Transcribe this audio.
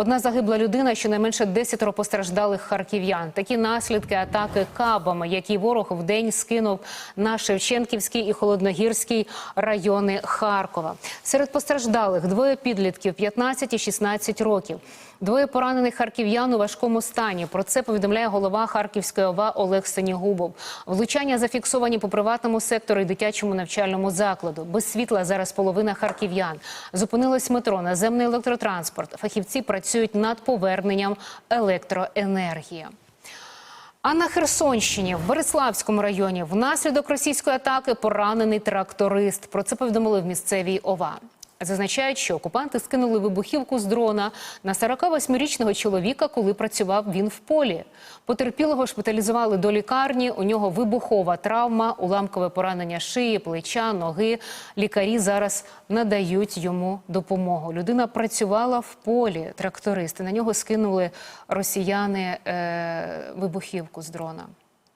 Одна загибла людина, щонайменше десятеро постраждалих харків'ян. Такі наслідки атаки кабами, які ворог вдень скинув на Шевченківський і Холодногірський райони Харкова. Серед постраждалих двоє підлітків 15 і 16 років. Двоє поранених харків'ян у важкому стані. Про це повідомляє голова Харківської ОВА Олег Сенігубов. Влучання зафіксовані по приватному сектору і дитячому навчальному закладу. Без світла зараз половина харків'ян. Зупинилось метро, наземний електротранспорт. Фахівці працюють над поверненням електроенергії. А на Херсонщині в Береславському районі внаслідок російської атаки поранений тракторист. Про це повідомили в місцевій ОВА. Зазначають, що окупанти скинули вибухівку з дрона на 48-річного чоловіка, коли працював він в полі. Потерпілого шпиталізували до лікарні. У нього вибухова травма, уламкове поранення шиї, плеча, ноги. Лікарі зараз надають йому допомогу. Людина працювала в полі. Трактористи на нього скинули росіяни е, вибухівку з дрона.